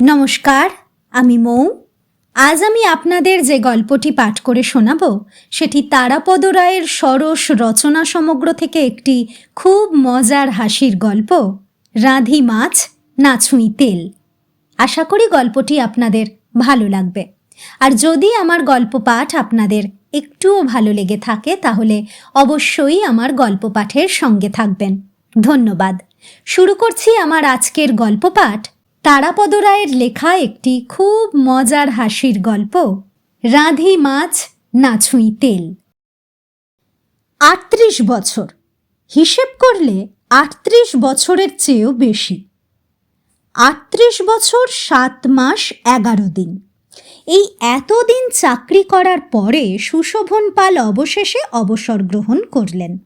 নমস্কার, আমি মৌ। আজ আমি আপনাদের যে গল্পটি পাঠ করে শোনাব, সেটি তারাপদ রায়ের সরস রচনা সমগ্র থেকে একটি খুব মজার হাসির গল্প, রাঁধি মাছ নাছুই তেল। আশা করি গল্পটি আপনাদের ভালো লাগবে। আর যদি আমার গল্প পাঠ আপনাদের একটুও ভালো লেগে থাকে, তাহলে অবশ্যই আমার গল্প পাঠের সঙ্গে থাকবেন। ধন্যবাদ। শুরু করছি আমার আজকের গল্প পাঠ তারাপদ রায়ের লেখা একটি খুব মজার হাসির গল্প। রাঁধি মাছ নাছুই তেল। আটত্রিশ বছর। হিসেব করলে আটত্রিশ বছরের চেয়েও বেশি। আটত্রিশ বছর সাত মাস এগারো দিন। এই এতদিন চাকরি করার পরে সুশোভন পাল অবশেষে অবসর গ্রহণ করলেন।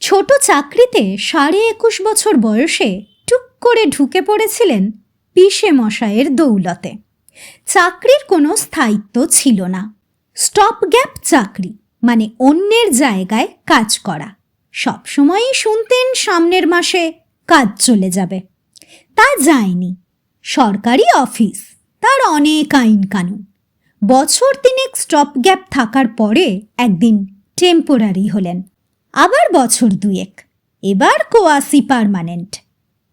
ছোট চাকরিতে সাড়ে একুশ বছর বয়সে টুক করে ঢুকে পড়েছিলেন পিসে মশায়ের দৌলতে। চাকরির কোনো স্থায়িত্ব ছিল না। স্টপ গ্যাপ চাকরি মানে অন্যের জায়গায় কাজ করা। সবসময়ই শুনতেন সামনের মাসে কাজ চলে যাবে। তা যায়নি। সরকারি অফিস, তার অনেক আইন কানুন। বছর তিনেক স্টপ গ্যাপ থাকার পরে একদিন টেম্পোরারি হলেন। আবার বছর দুয়েক। এবার কোয়াসি পার্মানেন্ট।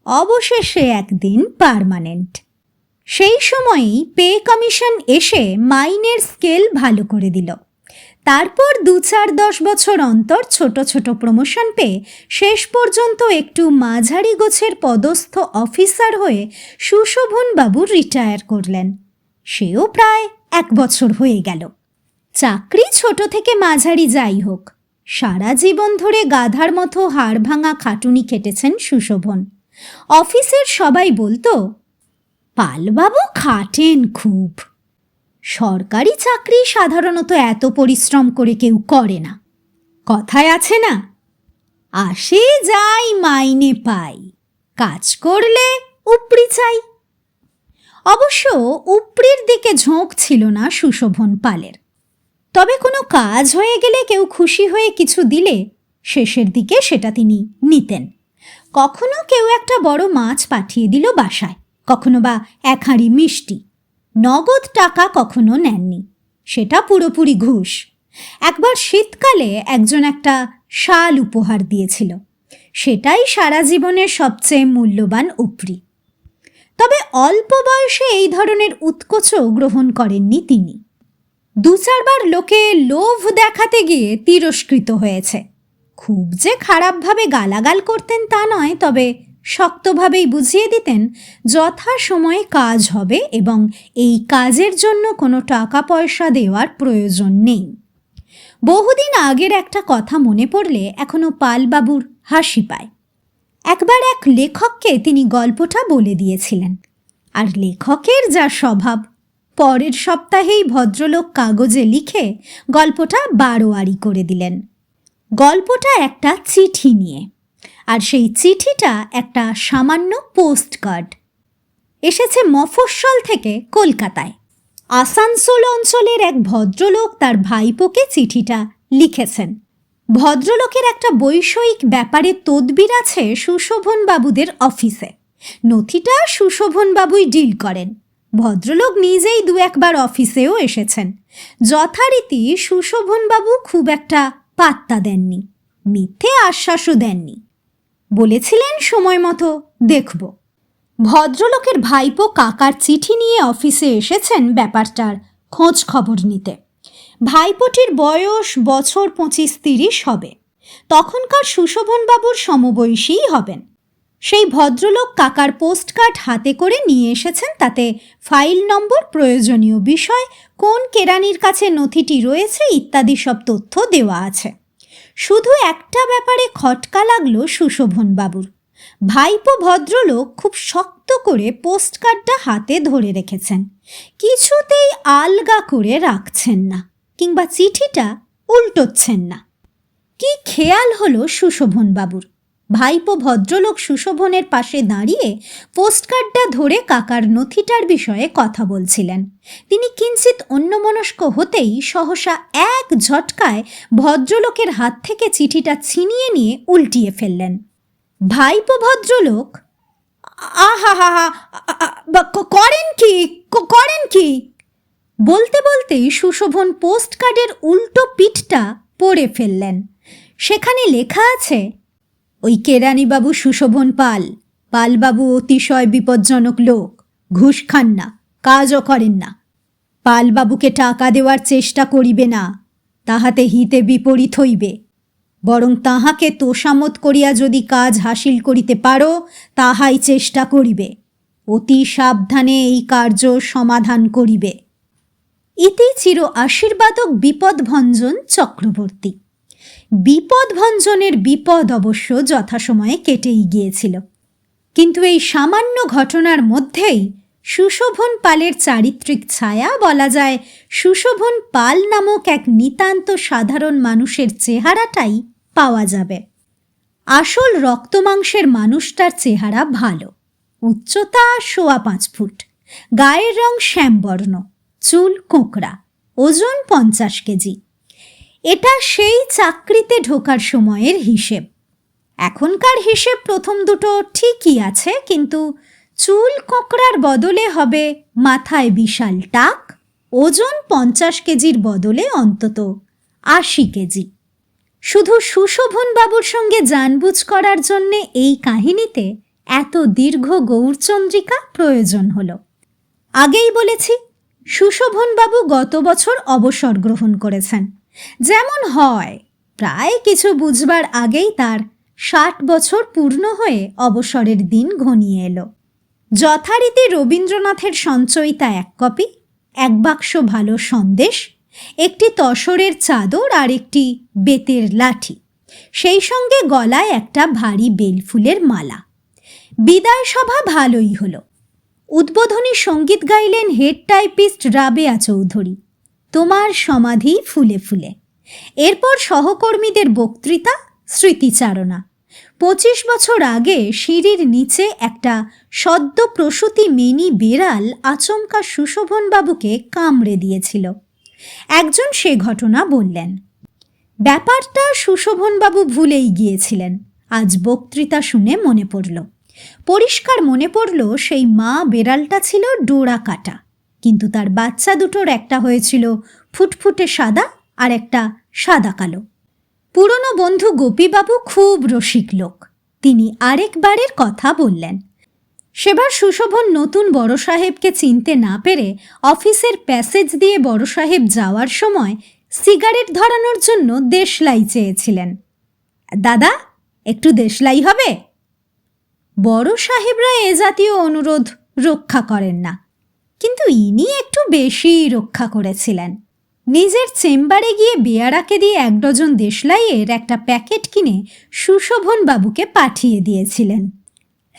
অবশেষে একদিন পার্মানেন্ট সেই সময়ই পে কমিশন এসে মাইনের স্কেল ভালো করে দিল। তারপর দু চার দশ বছর অন্তর ছোট ছোট প্রমোশন পেয়ে শেষ পর্যন্ত একটু মাঝারি গোছের পদস্থ অফিসার হয়ে সুশোভন বাবু রিটায়ার করলেন। সেও প্রায় এক বছর হয়ে গেল। চাকরি ছোট থেকে মাঝারি যাই হোক, সারা জীবন ধরে গাধার মতো হাড় ভাঙা খাটুনি খেটেছেন সুশোভন। অফিসের সবাই বলতো, পালবাবু খাটেন খুব। সরকারি চাকরি সাধারণত এত পরিশ্রম করে কেউ করে না। কথায় আছে না, আসে যাই মাইনে পাই, কাজ করলে উপরি চাই। অবশ্য উপরির দিকে ঝোঁক ছিল না সুশোভন পালের। তবে কোনো কাজ হয়ে গেলে কেউ খুশি হয়ে কিছু দিলে শেষের দিকে সেটা তিনি নিতেন। কখনো কেউ একটা বড় মাছ পাঠিয়ে দিল বাসায়, কখনো বা এক হাঁড়ি মিষ্টি। নগদ টাকা কখনো নেননি। সেটা পুরোপুরি ঘুষ। একবার শীতকালে একজন একটা শাল উপহার দিয়েছিল। সেটাই সারা জীবনের সবচেয়ে মূল্যবান উপরি। তবে অল্প বয়সে এই ধরনের উৎকোচ গ্রহণ করেননি তিনি। দু চারবার লোকে লোভ দেখাতে গিয়ে তিরস্কৃত হয়েছে। খুব যে খারাপভাবে গালাগাল করতেন তা নয়, তবে শক্তভাবেই বুঝিয়ে দিতেন যথা সময়ে কাজ হবে এবং এই কাজের জন্য কোনো টাকা পয়সা দেওয়ার প্রয়োজন নেই। বহুদিন আগের একটা কথা মনে পড়লে এখনও পালবাবুর হাসি পায়। একবার এক লেখককে তিনি গল্পটা বলে দিয়েছিলেন। আর লেখকের যা স্বভাব, পরের সপ্তাহেই ভদ্রলোক কাগজে লিখে গল্পটা বারোয়ারি করে দিলেন। গল্পটা একটা চিঠি নিয়ে। আর সেই চিঠিটা একটা সামান্য পোস্ট কার্ড এসেছে মফস্বল থেকে কলকাতায়। আসানসোল অঞ্চলের এক ভদ্রলোক তার ভাইপোকে চিঠিটা লিখেছেন। ভদ্রলোকের একটা বৈষয়িক ব্যাপারে তদবির আছে সুশোভন বাবুদের অফিসে। নথিটা সুশোভন বাবুই ডিল করেন। ভদ্রলোক নিজেই দু একবার অফিসেও এসেছেন। যথারীতি সুশোভনবাবু খুব একটা পাত্তা দেননি, মিথ্যে আশ্বাসও দেননি। বলেছিলেন সময় মতো, দেখব। ভদ্রলোকের ভাইপো কাকার চিঠি নিয়ে অফিসে এসেছেন ব্যাপারটার খোঁজ খবর নিতে। ভাইপোটির বয়স বছর পঁচিশ তিরিশ হবে। তখনকার সুশোভনবাবুর সমবয়সীই হবেন। সেই ভদ্রলোক কাকার পোস্টকার্ড হাতে করে নিয়ে এসেছেন তাতে ফাইল নম্বর প্রয়োজনীয় বিষয়, কোন কেরানির কাছে নথিটি রয়েছে ইত্যাদি সব তথ্য দেওয়া আছে। শুধু একটা ব্যাপারে খটকা লাগল সুশোভন বাবুর ভাইপো ভদ্রলোক খুব শক্ত করে পোস্টকার্ডটা হাতে ধরে রেখেছেন। কিছুতেই আলগা করে রাখছেন না, কিংবা চিঠিটা উল্টোচ্ছেন না। কি খেয়াল হলো সুশোভন বাবুর ভাইপো ভদ্রলোক সুশোভনের পাশে দাঁড়িয়ে পোস্টকার্ডটা ধরে কাকার নথিটার বিষয়ে কথা বলছিলেন। তিনি কিঞ্চিত অন্যমনস্ক হতেই সহসা এক ঝটকায় ভদ্রলোকের হাত থেকে চিঠিটা ছিনিয়ে নিয়ে উল্টিয়ে ফেললেন। ভাইপো ভদ্রলোক? আহা করেন কি? করেন কি? বলতে বলতেই সুশোভন পোস্টকার্ডের উল্টো পিঠটা পড়ে ফেললেন। সেখানে লেখা আছে ওই কেরানিবাবু সুশোভন পাল। পালবাবু অতিশয় বিপজ্জনক লোক। ঘুষ খান না, কাজও করেন না। পালবাবুকে টাকা দেওয়ার চেষ্টা করিবে না, তাহাতে হিতে বিপরীত হইবে। বরং তাহাকে তোষামত করিয়া যদি কাজ হাসিল করিতে পারো, তাহাই চেষ্টা করিবে। অতি সাবধানে এই কার্য সমাধান করিবে। ইতি চির আশীর্বাদক বিপদভঞ্জন চক্রবর্তী। বিপদভঞ্জনের বিপদ অবশ্য যথাসময়ে কেটেই গিয়েছিল। কিন্তু এই সামান্য ঘটনার মধ্যেই সুশোভন পালের চারিত্রিক ছায়া বলা যায় সুশোভন পাল নামক এক নিতান্ত সাধারণ মানুষের চেহারাটাই পাওয়া যাবে। আসল রক্তমাংসের মানুষটার চেহারা ভালো। উচ্চতা সোয়া পাঁচ ফুট। গায়ের রং শ্যামবর্ণ। চুল কোঁকড়া। ওজন পঞ্চাশ কেজি। এটা সেই চাকরিতে ঢোকার সময়ের হিসেব। এখনকার হিসেব প্রথম দুটো ঠিকই আছে, কিন্তু চুল কোঁকড়ার বদলে হবে মাথায় বিশাল টাক, ওজন পঞ্চাশ কেজির বদলে অন্তত আশি কেজি। শুধু সুশোভন বাবুর সঙ্গে জানবুঝ করার জন্যে এই কাহিনীতে এত দীর্ঘ গৌরচন্দ্রিকা প্রয়োজন হলো। আগেই বলেছি, সুশোভনবাবু গত বছর অবসর গ্রহণ করেছেন। যেমন হয়, প্রায় কিছু বুঝবার আগেই তার ষাট বছর পূর্ণ হয়ে অবসরের দিন ঘনিয়ে এলো। যথারীতি রবীন্দ্রনাথের সঞ্চয়িতা এক কপি, এক বাক্স ভালো সন্দেশ, একটি তসরের চাদর আর একটি বেতের লাঠি, সেই সঙ্গে গলায় একটা ভারী বেলফুলের মালা। বিদায় সভা ভালোই হলো। উদ্বোধনী সংগীত গাইলেন হেড টাইপিস্ট রাবেয়া চৌধুরী। তোমার সমাধি ফুলে ফুলে। এরপর সহকর্মীদের বক্তৃতা, স্মৃতিচারণা। পঁচিশ বছর আগে সিঁড়ির নিচে একটা সদ্য প্রসূতি মেনি বেড়াল আচমকা সুশোভনবাবুকে কামড়ে দিয়েছিল। একজন সে ঘটনা বললেন। ব্যাপারটা সুশোভনবাবু ভুলেই গিয়েছিলেন। আজ বক্তৃতা শুনে মনে পড়ল। পরিষ্কার মনে পড়ল সেই মা বেড়ালটা ছিল ডোরা কাটা কিন্তু তার বাচ্চা দুটোর একটা হয়েছিল ফুটফুটে সাদা আর একটা সাদা কালো। পুরনো বন্ধু গোপীবাবু খুব রসিক লোক। তিনি আরেকবারের কথা বললেন। সেবার সুশোভন নতুন বড় সাহেবকে চিনতে না পেরে অফিসের প্যাসেজ দিয়ে বড় সাহেব যাওয়ার সময় সিগারেট ধরানোর জন্য দেশলাই চেয়েছিলেন। দাদা, একটু দেশলাই হবে? বড় সাহেবরা এ জাতীয় অনুরোধ রক্ষা করেন না। কিন্তু ইনি একটু বেশিই রক্ষা করেছিলেন। নিজের চেম্বারে গিয়ে বেয়ারাকে দিয়ে এক ডজন দেশলাইয়ের একটা প্যাকেট কিনে সুশোভন বাবুকে পাঠিয়ে দিয়েছিলেন।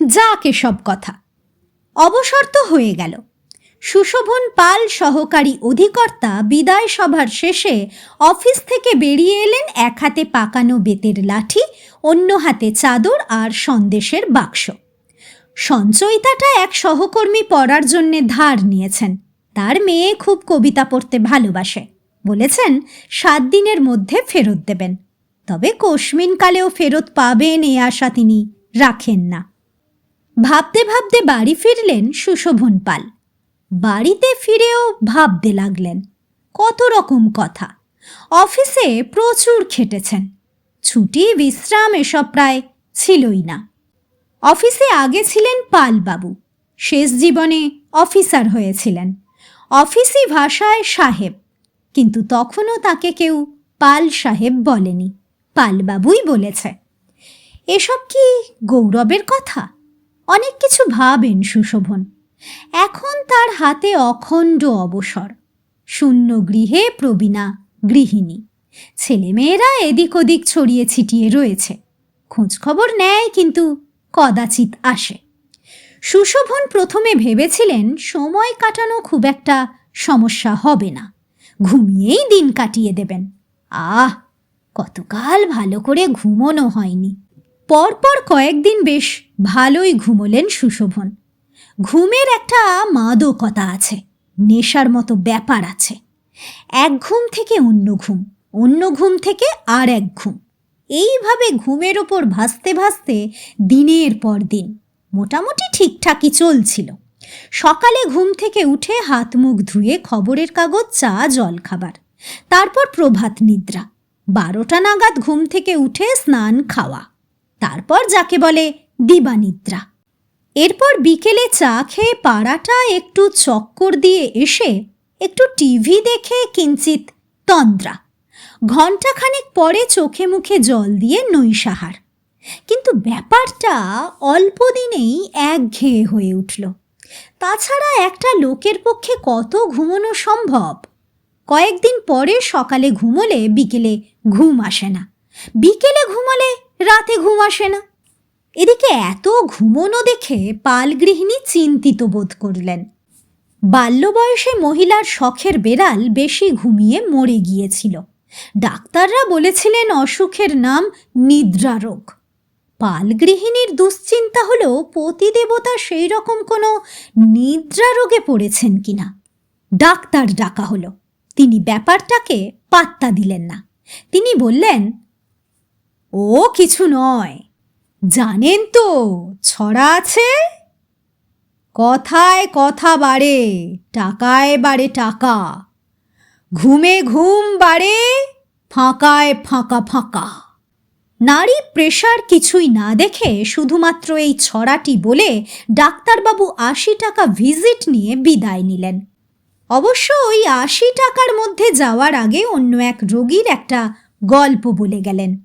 যাকে সব কথা। অবসর তো হয়ে গেল। সুশোভন পাল সহকারী অধিকর্তা বিদায় সভার শেষে অফিস থেকে বেরিয়ে এলেন এক হাতে পাকানো বেতের লাঠি, অন্য হাতে চাদর আর সন্দেশের বাক্স। সঞ্চয়িতাটা এক সহকর্মী পড়ার জন্যে ধার নিয়েছেন। তার মেয়ে খুব কবিতা পড়তে ভালোবাসে। বলেছেন, সাত দিনের মধ্যে ফেরত দেবেন। তবে কোশমিনকালেও ফেরত পাবেন এ আশা তিনি রাখেন না। ভাবতে ভাবতে বাড়ি ফিরলেন সুশোভন পাল। বাড়িতে ফিরেও ভাবতে লাগলেন, কত রকম কথা। অফিসে প্রচুর খেটেছেন। ছুটি, বিশ্রাম এসব প্রায় ছিলই না। অফিসে আগে ছিলেন পালবাবু। শেষ জীবনে অফিসার হয়েছিলেন। অফিসি ভাষায় সাহেব, কিন্তু তখনও তাকে কেউ পাল সাহেব বলেনি। পালবাবুই বলেছে, এসব কি গৌরবের কথা? অনেক কিছু ভাবেন সুশোভন। এখন তার হাতে অখণ্ড অবসর। শূন্য গৃহে প্রবীণা গৃহিণী। ছেলেমেয়েরা এদিক ওদিক ছড়িয়ে ছিটিয়ে রয়েছে। খোঁজখবর নেয় কিন্তু কদাচিৎ আসে। সুশোভন প্রথমে ভেবেছিলেন, সময় কাটানো খুব একটা সমস্যা হবে না। ঘুমিয়েই দিন কাটিয়ে দেবেন। আহ, কতকাল ভালো করে ঘুমোনো হয়নি। পরপর কয়েকদিন বেশ ভালোই ঘুমোলেন সুশোভন। ঘুমের একটা মাদকতা আছে, নেশার মতো ব্যাপার আছে। এক ঘুম থেকে অন্য ঘুম অন্য ঘুম থেকে আর এক ঘুম। এইভাবে ঘুমের ওপর ভাসতে ভাসতে দিনের পর দিন মোটামুটি ঠিকঠাকই চলছিল। সকালে ঘুম থেকে উঠে হাত মুখ ধুয়ে খবরের কাগজ, চা জল খাবার তারপর প্রভাত নিদ্রা। বারোটা নাগাদ ঘুম থেকে উঠে স্নান, খাওয়া। তারপর যাকে বলে দিবানিদ্রা। এরপর বিকেলে চা খেয়ে পাড়াটা একটু চক্কর দিয়ে এসে একটু টিভি দেখে কিঞ্চিত তন্দ্রা। ঘণ্টাখানেক পরে চোখে মুখে জল দিয়ে নৈশাহার। কিন্তু ব্যাপারটা অল্প দিনেই একঘেয়ে হয়ে উঠল। তাছাড়া একটা লোকের পক্ষে কত ঘুমোনো সম্ভব? কয়েকদিন পরে সকালে ঘুমোলে, বিকেলে ঘুম আসে না। বিকেলে ঘুমোলে, রাতে ঘুম আসে না। এদিকে এত ঘুমোনো দেখে পাল গৃহিণী চিন্তিত বোধ করলেন। বাল্য বয়সে মহিলার শখের বেড়াল বেশি ঘুমিয়ে মরে গিয়েছিল। ডাক্তাররা বলেছিলেন অসুখের নাম নিদ্রা রোগ পাল গৃহিণীর দুশ্চিন্তা হলো পতিদেবতা সেই রকম কোনো নিদ্রা রোগে পড়েছেন কিনা। ডাক্তার ডাকা হলো। তিনি ব্যাপারটাকে পাত্তা দিলেন না। তিনি বললেন, ও কিছু নয়। জানেন তো, ছড়া আছে। কথায় কথা বাড়ে, টাকায় বাড়ে টাকা। ঘুমে ঘুম বাড়ে, ফাঁকায় ফাঁকা ফাঁকা। নারী প্রেশার কিছুই না দেখে শুধুমাত্র এই ছড়াটি বলে ডাক্তারবাবু আশি টাকা ভিজিট নিয়ে বিদায় নিলেন। অবশ্য ওই আশি টাকার মধ্যে যাওয়ার আগে অন্য এক রোগীর একটা গল্প বলে গেলেন।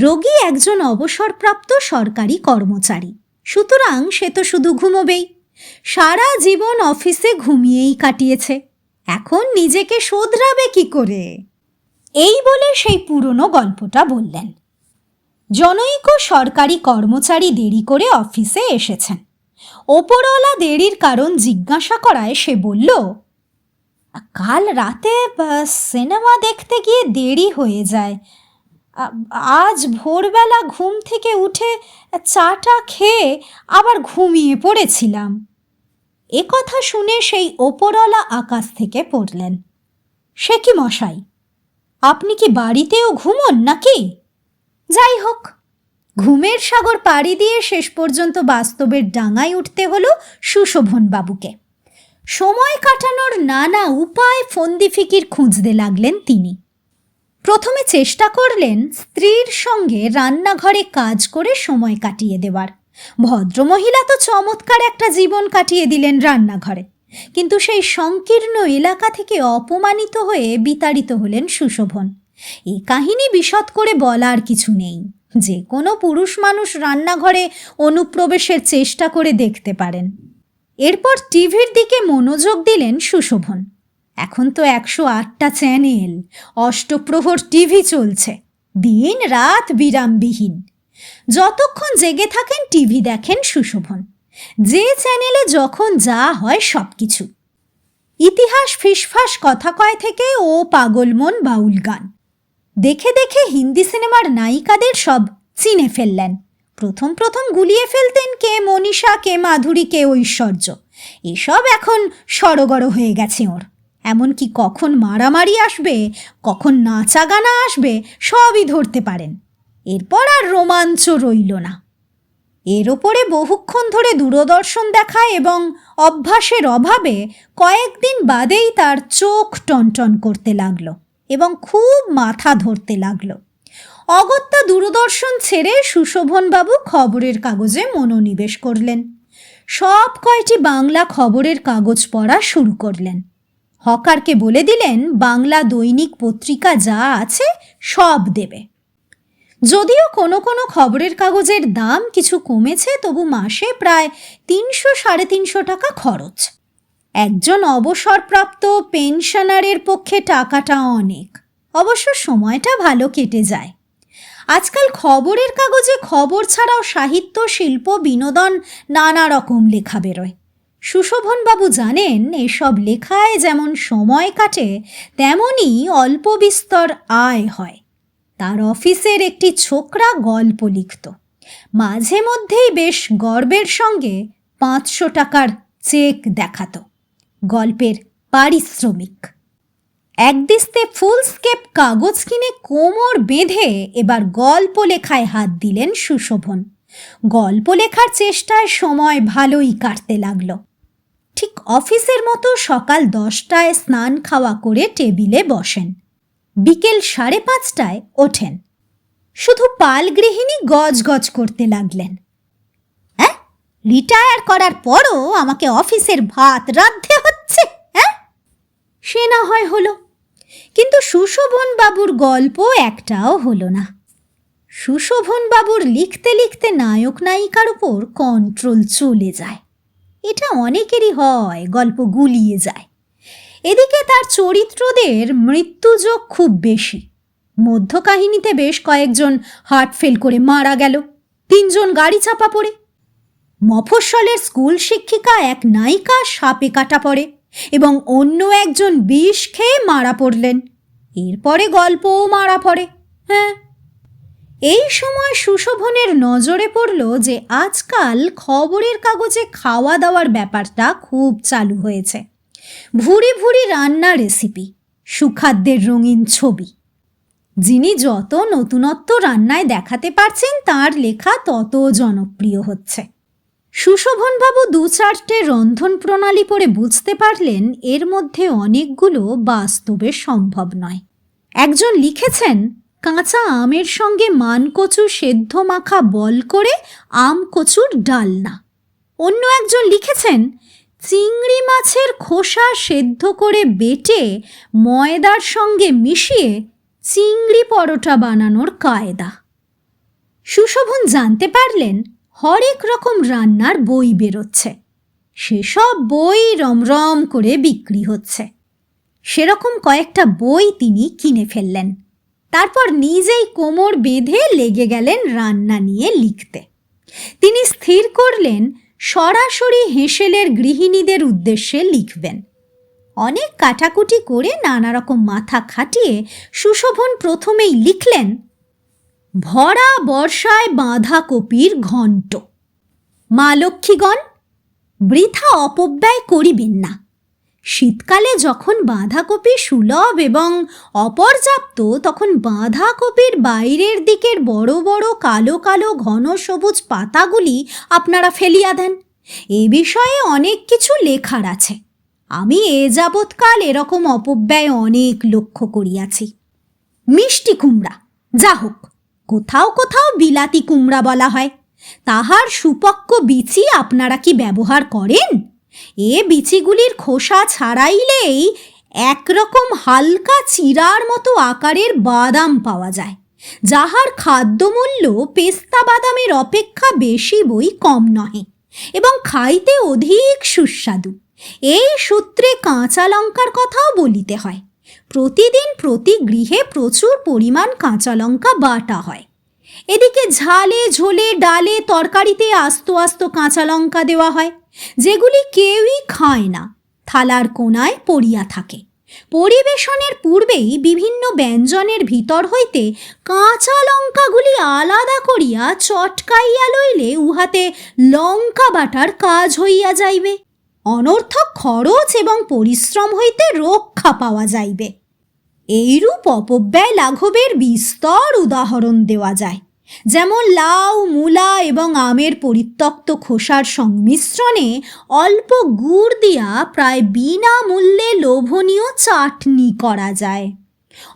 রোগী একজন অবসরপ্রাপ্ত সরকারি কর্মচারী। সুতরাং সে তো শুধু ঘুমোবেই। সারা জীবন অফিসে ঘুমিয়েই কাটিয়েছে। এখন নিজেকে শোধরাবে কি করে? এই বলে সেই পুরনো গল্পটা বললেন। জনৈক সরকারি কর্মচারী দেরি করে অফিসে এসেছেন। ওপরওয়ালা দেরির কারণ জিজ্ঞাসা করায় সে বলল, কাল রাতে সিনেমা দেখতে গিয়ে দেরি হয়ে যায়। আজ ভোরবেলা ঘুম থেকে উঠে চাটা খেয়ে আবার ঘুমিয়ে পড়েছিলাম। কথা শুনে সেই ওপরওয়ালা আকাশ থেকে পড়লেন। সে কি মশাই, আপনি কি বাড়িতেও ঘুমোন নাকি? যাই হোক, ঘুমের সাগর পাড়ি দিয়ে শেষ পর্যন্ত বাস্তবের ডাঙায় উঠতে হলো সুশোভন বাবুকে সময় কাটানোর নানা উপায় ফন্দি ফিকির খুঁজতে লাগলেন তিনি। প্রথমে চেষ্টা করলেন স্ত্রীর সঙ্গে রান্নাঘরে কাজ করে সময় কাটিয়ে দেওয়ার। ভদ্রমহিলা তো চমৎকার একটা জীবন কাটিয়ে দিলেন রান্নাঘরে। কিন্তু সেই সংকীর্ণ এলাকা থেকে অপমানিত হয়ে বিতাড়িত হলেন সুশোভন। এই কাহিনী বিশদ করে বলার কিছু নেই। যে কোনো পুরুষ মানুষ রান্নাঘরে অনুপ্রবেশের চেষ্টা করে দেখতে পারেন। এরপর টিভির দিকে মনোযোগ দিলেন সুশোভন। এখন তো একশো আটটা চ্যানেল, অষ্টপ্রহর টিভি চলছে। দিন রাত বিরামবিহীন। যতক্ষণ জেগে থাকেন টিভি দেখেন সুশোভন। যে চ্যানেলে যখন যা হয় সব কিছু ইতিহাস ফিসফাস কথা কয় থেকে ও পাগলমন বাউল গান। দেখে দেখে হিন্দি সিনেমার নায়িকাদের সব চিনে ফেললেন। প্রথম প্রথম গুলিয়ে ফেলতেন কে মনীষা, কে মাধুরী, কে ঐশ্বর্য। এসব এখন সড়গড় হয়ে গেছে ওর। এমনকি কখন মারামারি আসবে, কখন নাচা গানা আসবে, সবই ধরতে পারেন। এরপর আর রোমাঞ্চ রইল না। এর ওপরে বহুক্ষণ ধরে দূরদর্শন দেখা এবং অভ্যাসের অভাবে কয়েকদিন বাদেই তার চোখ টনটন করতে লাগল এবং খুব মাথা ধরতে লাগল। অগত্যা দূরদর্শন ছেড়ে সুশোভনবাবু খবরের কাগজে মনোনিবেশ করলেন। সব কয়টি বাংলা খবরের কাগজ পড়া শুরু করলেন। হকারকে বলে দিলেন, বাংলা দৈনিক পত্রিকা যা আছে সব দেবে। যদিও কোনো কোনো খবরের কাগজের দাম কিছু কমেছে, তবু মাসে প্রায় তিনশো সাড়ে তিনশো টাকা খরচ। একজন অবসরপ্রাপ্ত পেনশনারের পক্ষে টাকাটা অনেক। অবশ্য সময়টা ভালো কেটে যায়। আজকাল খবরের কাগজে খবর ছাড়াও সাহিত্য, শিল্প, বিনোদন নানা রকম লেখা বেরোয়। সুশোভনবাবু জানেন, এসব লেখায় যেমন সময় কাটে, তেমনই অল্প বিস্তর আয় হয়। তার অফিসের একটি ছোকরা গল্প লিখত। মাঝে মধ্যেই বেশ গর্বের সঙ্গে পাঁচশো টাকার চেক দেখাতো। গল্পের পারিশ্রমিক। একদিস্তে ফুলস্কেপ কাগজ কিনে কোমর বেঁধে এবার গল্প লেখায় হাত দিলেন সুশোভন। গল্প লেখার চেষ্টায় সময় ভালোই কাটতে লাগল। ঠিক অফিসের মতো সকাল দশটায় স্নান খাওয়া করে টেবিলে বসেন। বিকেল সাড়ে পাঁচটায় ওঠেন। শুধু পাল গৃহিণী গজ গজ করতে লাগলেন। হ্যাঁ রিটায়ার করার পরও আমাকে অফিসের ভাত রাঁধতে হচ্ছে হ্যাঁ সে না হয় হলো। কিন্তু সুশোভন বাবুর গল্প একটাও হলো না। সুশোভন বাবুর লিখতে লিখতে নায়ক নায়িকার উপর কন্ট্রোল চলে যায়। এটা অনেকেরই হয়, গল্প গুলিয়ে যায়। এদিকে তার চরিত্রদের মৃত্যু মৃত্যুযোগ খুব বেশি। মধ্যকাহিনীতে বেশ কয়েকজন হার্ট ফেল করে মারা গেল। তিনজন গাড়ি চাপা পড়ে। মফস্বলের স্কুল শিক্ষিকা এক নায়িকা সাপে কাটা পড়ে এবং অন্য একজন বিষ খেয়ে মারা পড়লেন। এরপরে গল্পও মারা পড়ে। হ্যাঁ। এই সময় সুশোভনের নজরে পড়ল যে আজকাল খবরের কাগজে খাওয়া দাওয়ার ব্যাপারটা খুব চালু হয়েছে। ভুরি ভুরি রান্না রেসিপি সুখাদ্যের রঙিন ছবি। যিনি যত নতুনত্ব রান্নায় দেখাতে পারছেন, তার লেখা তত জনপ্রিয় হচ্ছে। সুশোভনবাবু দু চারটে রন্ধন প্রণালী পড়ে বুঝতে পারলেন, এর মধ্যে অনেকগুলো বাস্তবে সম্ভব নয়। একজন লিখেছেন, কাঁচা আমের সঙ্গে মানকচু সেদ্ধ মাখা বল করে আম কচুর ডালনা। অন্য একজন লিখেছেন চিংড়ি মাছের খোসা সেদ্ধ করে বেটে ময়দার সঙ্গে মিশিয়ে চিংড়ি পরোটা বানানোর কায়দা। সুশোভন জানতে পারলেন হরেক রকম রান্নার বই বেরোচ্ছে। সেসব বই রমরম করে বিক্রি হচ্ছে। সেরকম কয়েকটা বই তিনি কিনে ফেললেন। তারপর নিজেই কোমর বেঁধে লেগে গেলেন রান্না নিয়ে লিখতে। তিনি স্থির করলেন সরাসরি হেঁসেলের গৃহিণীদের উদ্দেশ্যে লিখবেন। অনেক কাটাকুটি করে নানা রকম মাথা খাটিয়ে সুশোভন প্রথমেই লিখলেন, ভরা বর্ষায় বাঁধাকপির ঘণ্ট। মা লক্ষ্মীগণ, বৃথা অপব্যয় করিবেন না। শীতকালে যখন বাঁধাকপি সুলভ এবং অপর্যাপ্ত, তখন বাঁধাকপির বাইরের দিকের বড় বড় কালো কালো ঘন সবুজ পাতাগুলি আপনারা ফেলিয়া দেন। এ বিষয়ে অনেক কিছু লেখার আছে। আমি এ যাবৎকাল এরকম অপব্যয় অনেক লক্ষ্য করিয়াছি। মিষ্টি কুমড়া, যা হোক, কোথাও কোথাও বিলাতি কুমড়া বলা হয়। তাহার সুপক্ক বিচি আপনারা কি ব্যবহার করেন? এ বিচিগুলির খোসা ছাড়াইলেই একরকম হালকা চিরার মতো আকারের বাদাম পাওয়া যায়, যাহার খাদ্যমূল্য পেস্তা বাদামের অপেক্ষা বেশি বই কম নহে এবং খাইতে অধিক সুস্বাদু। এই সূত্রে কাঁচা লঙ্কার কথাও বলিতে হয়। প্রতিদিন প্রতি গৃহে প্রচুর পরিমাণ কাঁচা লঙ্কা বাটা হয়। এদিকে ঝালে ঝোলে ডালে তরকারিতে আস্ত আস্ত কাঁচা লঙ্কা দেওয়া হয়। যেগুলি কেউই খায় না, থালার কোনায় পড়িয়া থাকে। পরিবেশনের পূর্বেই বিভিন্ন ব্যঞ্জনের ভিতর হইতে কাঁচা লঙ্কাগুলি আলাদা করিয়া চটকাইয়া লইলে উহাতে লঙ্কা বাটার কাজ হইয়া যাইবে। অনর্থক খরচ এবং পরিশ্রম হইতে রক্ষা পাওয়া যাইবে। এইরূপ অপব্যয় লাঘবের বিস্তর উদাহরণ দেওয়া যায়। যেমন লাউ, মূলা এবং আমের পরিত্যক্ত খোসার সংমিশ্রণে অল্প গুড় দিয়া প্রায় বিনামূল্যে লোভনীয় চাটনি করা যায়।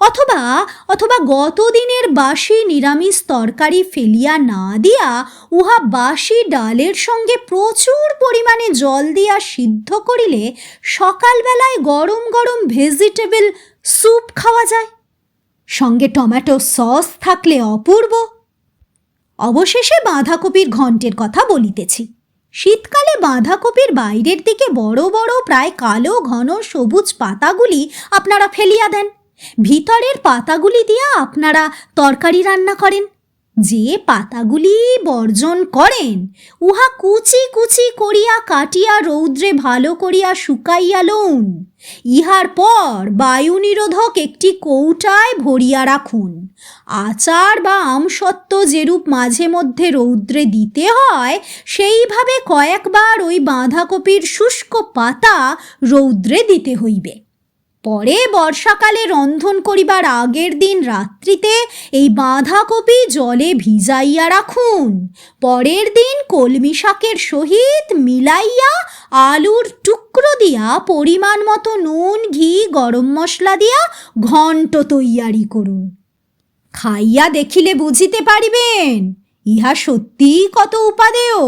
অথবা অথবা গতদিনের বাসি নিরামিষ তরকারি ফেলিয়া না দিয়া উহা বাসি ডালের সঙ্গে প্রচুর পরিমাণে জল দিয়া সিদ্ধ করিলে সকালবেলায় গরম গরম ভেজিটেবল স্যুপ খাওয়া যায়। সঙ্গে টমেটো সস থাকলে অপূর্ব। অবশেষে বাঁধাকপির ঘন্টের কথা বলিতেছি। শীতকালে বাঁধাকপির বাইরের দিকে বড় বড়, প্রায় কালো, ঘন, সবুজ পাতাগুলি আপনারা ফেলিয়া দেন। ভিতরের পাতাগুলি দিয়া আপনারা তরকারি রান্না করেন। যে পাতাগুলি বর্জন করেন, উহা কুচি কুচি করিয়া কাটিয়া রৌদ্রে ভালো করিয়া শুকাইয়া লউন। ইহার পর বায়ু নিরোধক একটি কৌটায় ভরিয়া রাখুন। আচার বা আমসত্ত্ব যেরূপ মাঝে মধ্যে রৌদ্রে দিতে হয়, সেইভাবে কয়েকবার ওই বাঁধাকপির শুষ্ক পাতা রৌদ্রে দিতে হইবে। পরে বর্ষাকালে রন্ধন করিবার আগের দিন রাত্রিতে এই বাঁধাকপি জলে ভিজাইয়া রাখুন। পরের দিন কলমি শাকের সহিত মিলাইয়া আলুর টুকরো দিয়া পরিমাণ মতো নুন, ঘি, গরম মশলা দিয়া ঘন্ট তৈয়ারি করুন। খাইয়া দেখিলে বুঝিতে পারিবেন, ইহা সত্যিই কত উপাদেয়।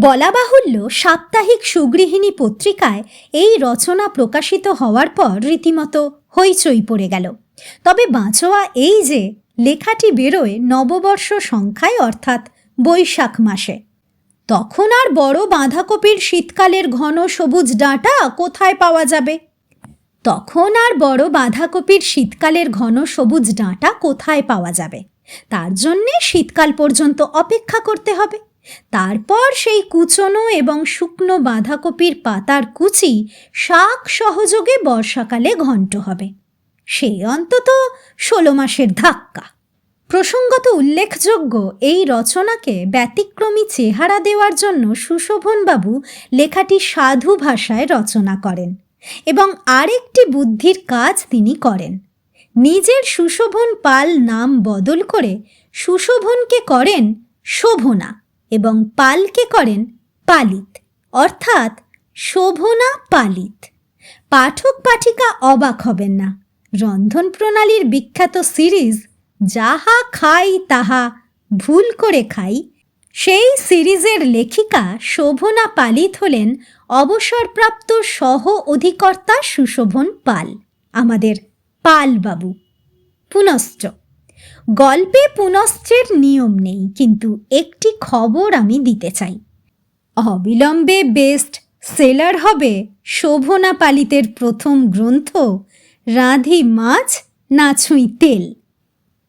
বলা বাহুল্য সাপ্তাহিক সুগৃহিণী পত্রিকায় এই রচনা প্রকাশিত হওয়ার পর রীতিমতো হইচই পড়ে গেল। তবে বাঁচোয়া এই যে লেখাটি বেরোয় নববর্ষ সংখ্যায় অর্থাৎ বৈশাখ মাসে। তখন আর বড় বাঁধাকপির শীতকালের ঘন সবুজ ডাঁটা কোথায় পাওয়া যাবে? তখন আর বড় বাঁধাকপির শীতকালের ঘন সবুজ ডাঁটা কোথায় পাওয়া যাবে? তার জন্যে শীতকাল পর্যন্ত অপেক্ষা করতে হবে। তারপর সেই কুচনো এবং শুকনো বাঁধাকপির পাতার কুচি শাক সহযোগে বর্ষাকালে ঘন্ট হবে। সে অন্তত ষোলো মাসের ধাক্কা। প্রসঙ্গত উল্লেখযোগ্য এই রচনাকে ব্যতিক্রমী চেহারা দেওয়ার জন্য সুশোভনবাবু লেখাটি সাধু ভাষায় রচনা করেন এবং আরেকটি বুদ্ধির কাজ তিনি করেন। নিজের সুশোভন পাল নাম বদল করে সুশোভনকে করেন শোভনা। এবং পালকে করেন পালিত, অর্থাৎ শোভনা পালিত। পাঠক পাঠিকা অবাক হবেন না। রন্ধন প্রণালীর বিখ্যাত সিরিজ যাহা খাই তাহা ভুল করে খাই, সেই সিরিজের লেখিকা শোভনা পালিত হলেন অবসরপ্রাপ্ত সহ অধিকর্তা সুশোভন পাল, আমাদের পাল বাবু পুনশ্চ গল্পে পুনশ্চের নিয়ম নেই, কিন্তু একটি খবর আমি দিতে চাই। অবিলম্বে বেস্ট সেলার হবে শোভনা পালিতের প্রথম গ্রন্থ, রাঁধি মাছ নাছুই তেল।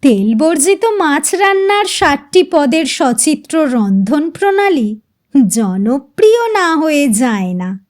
তেল বর্জিত মাছ রান্নার ষাটটি পদের সচিত্র রন্ধন প্রণালী জনপ্রিয় না হয়ে যায় না।